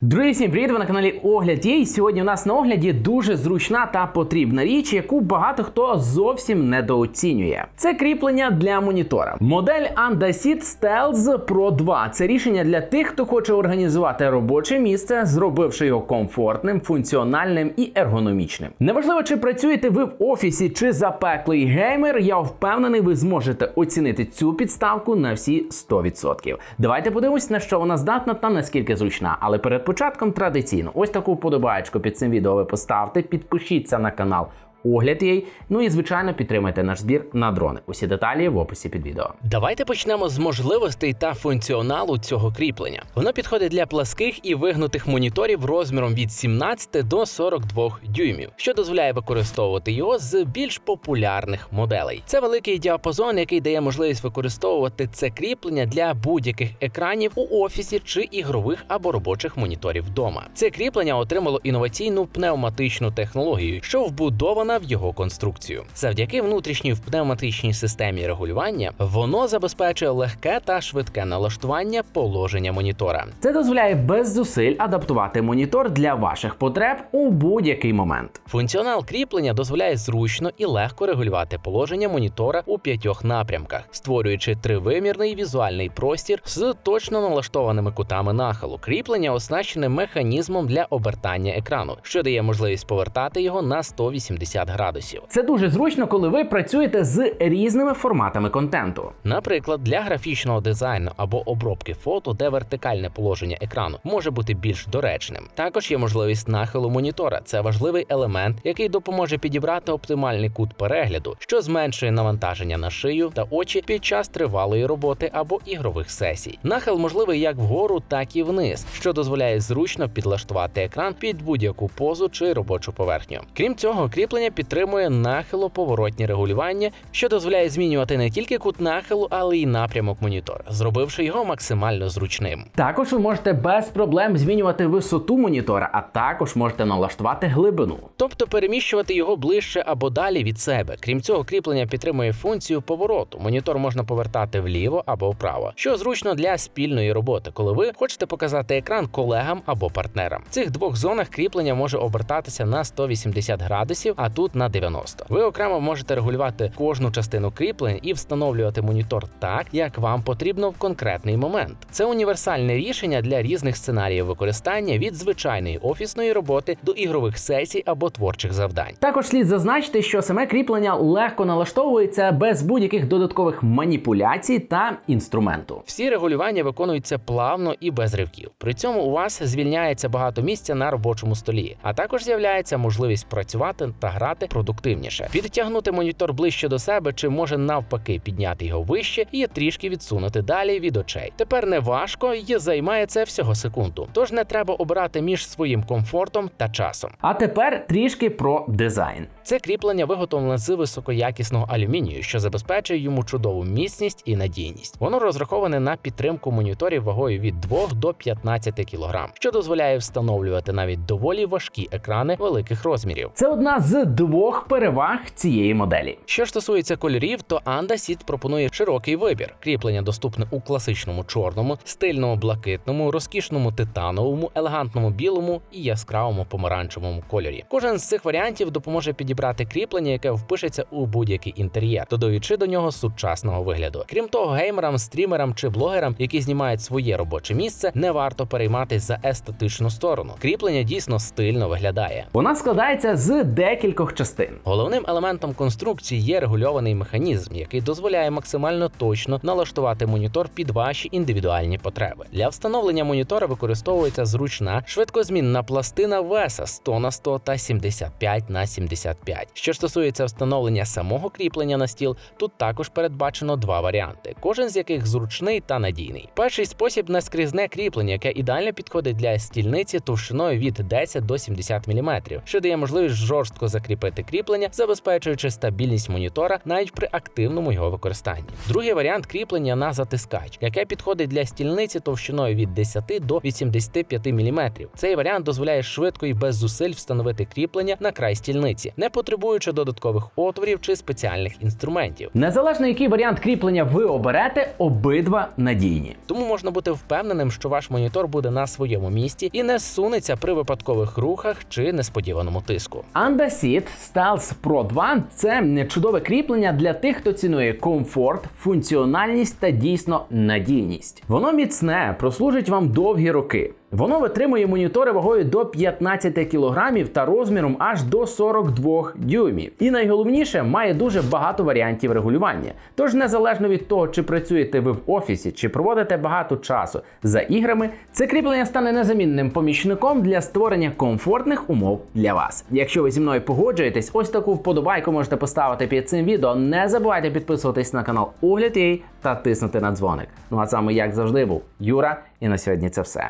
Друзі, всім привіт! Ви на каналі Огляд є. І сьогодні у нас на огляді дуже зручна та потрібна річ, яку багато хто зовсім недооцінює. Це кріплення для монітора. Модель Andasit Stealth Pro 2. Це рішення для тих, хто хоче організувати робоче місце, зробивши його комфортним, функціональним і ергономічним. Неважливо, чи працюєте ви в офісі чи запеклий геймер, я впевнений, ви зможете оцінити цю підставку на всі 100%. Давайте подивимось, на що вона здатна та наскільки зручна. Але перед початком традиційно ось таку вподобаєчку під цим відео ви поставте, підпишіться на канал. Огляд їй, ну і звичайно підтримайте наш збір на дрони. Усі деталі в описі під відео. Давайте почнемо з можливостей та функціоналу цього кріплення. Воно підходить для пласких і вигнутих моніторів розміром від 17 до 42 дюймів, що дозволяє використовувати його з більш популярних моделей. Це великий діапазон, який дає можливість використовувати це кріплення для будь-яких екранів у офісі чи ігрових або робочих моніторів вдома. Це кріплення отримало інноваційну пневматичну технологію, що вбудована в його конструкцію. Завдяки внутрішній пневматичній системі регулювання воно забезпечує легке та швидке налаштування положення монітора. Це дозволяє без зусиль адаптувати монітор для ваших потреб у будь-який момент. Функціонал кріплення дозволяє зручно і легко регулювати положення монітора у п'ятьох напрямках, створюючи тривимірний візуальний простір з точно налаштованими кутами нахилу. Кріплення оснащене механізмом для обертання екрану, що дає можливість повертати його на 180 градусів. Це дуже зручно, коли ви працюєте з різними форматами контенту. Наприклад, для графічного дизайну або обробки фото, де вертикальне положення екрану може бути більш доречним. Також є можливість нахилу монітора. Це важливий елемент, який допоможе підібрати оптимальний кут перегляду, що зменшує навантаження на шию та очі під час тривалої роботи або ігрових сесій. Нахил можливий як вгору, так і вниз, що дозволяє зручно підлаштувати екран під будь-яку позу чи робочу поверхню. Крім цього, кріплення підтримує нахило-поворотні регулювання, що дозволяє змінювати не тільки кут нахилу, але й напрямок монітора, зробивши його максимально зручним. Також ви можете без проблем змінювати висоту монітора, а також можете налаштувати глибину. Тобто переміщувати його ближче або далі від себе. Крім цього, кріплення підтримує функцію повороту. Монітор можна повертати вліво або вправо, що зручно для спільної роботи, коли ви хочете показати екран колегам або партнерам. В цих двох зонах кріплення може обертатися на 180 градусів, а тут на 90. Ви окремо можете регулювати кожну частину кріплень і встановлювати монітор так, як вам потрібно в конкретний момент. Це універсальне рішення для різних сценаріїв використання від звичайної офісної роботи до ігрових сесій або творчих завдань. Також слід зазначити, що саме кріплення легко налаштовується без будь-яких додаткових маніпуляцій та інструменту. Всі регулювання виконуються плавно і без ривків. При цьому у вас звільняється багато місця на робочому столі, а також з'являється можливість працювати та грати продуктивніше, підтягнути монітор ближче до себе, чи може навпаки підняти його вище і трішки відсунути далі від очей. Тепер не важко і займає це всього секунду. Тож не треба обирати між своїм комфортом та часом. А тепер трішки про дизайн. Це кріплення виготовлене з високоякісного алюмінію, що забезпечує йому чудову міцність і надійність. Воно розраховане на підтримку моніторів вагою від 2 до 15 кг, що дозволяє встановлювати навіть доволі важкі екрани великих розмірів. Це одна з двох переваг цієї моделі. Що ж стосується кольорів, то Andasit пропонує широкий вибір. Кріплення доступне у класичному чорному, стильному блакитному, розкішному титановому, елегантному білому і яскравому помаранчевому кольорі. Кожен з цих варіантів допоможе підібрати кріплення, яке впишеться у будь-який інтер'єр, додаючи до нього сучасного вигляду. Крім того, геймерам, стрімерам чи блогерам, які знімають своє робоче місце, не варто перейматись за естетичну сторону. Кріплення дійсно стильно виглядає. Вона складається з декількох частин. Головним елементом конструкції є регульований механізм, який дозволяє максимально точно налаштувати монітор під ваші індивідуальні потреби. Для встановлення монітора використовується зручна швидкозмінна пластина веса 100 на 100 та 75 на 75. Що стосується встановлення самого кріплення на стіл, тут також передбачено два варіанти, кожен з яких зручний та надійний. Перший спосіб наскрізне кріплення, яке ідеально підходить для стільниці товщиною від 10 до 70 мм, що дає можливість жорстко закріпити закріпити кріплення, забезпечуючи стабільність монітора навіть при активному його використанні. Другий варіант кріплення на затискач, яке підходить для стільниці товщиною від 10 до 85 мм. Цей варіант дозволяє швидко і без зусиль встановити кріплення на край стільниці, не потребуючи додаткових отворів чи спеціальних інструментів. Незалежно який варіант кріплення ви оберете, обидва надійні. Тому можна бути впевненим, що ваш монітор буде на своєму місці і не зсунеться при випадкових рухах чи несподіваному тиску. Andasit Styles Pro 2 – це чудове кріплення для тих, хто цінує комфорт, функціональність та дійсно надійність. Воно міцне, прослужить вам довгі роки. Воно витримує монітори вагою до 15 кг та розміром аж до 42 дюймів. І найголовніше має дуже багато варіантів регулювання. Тож, незалежно від того, чи працюєте ви в офісі, чи проводите багато часу за іграми, це кріплення стане незамінним помічником для створення комфортних умов для вас. Якщо ви зі мною погоджуєтесь, ось таку вподобайку можете поставити під цим відео. Не забувайте підписуватись на канал Огляд.ua та тиснути на дзвоник. Ну а саме як завжди був Юра, і на сьогодні це все.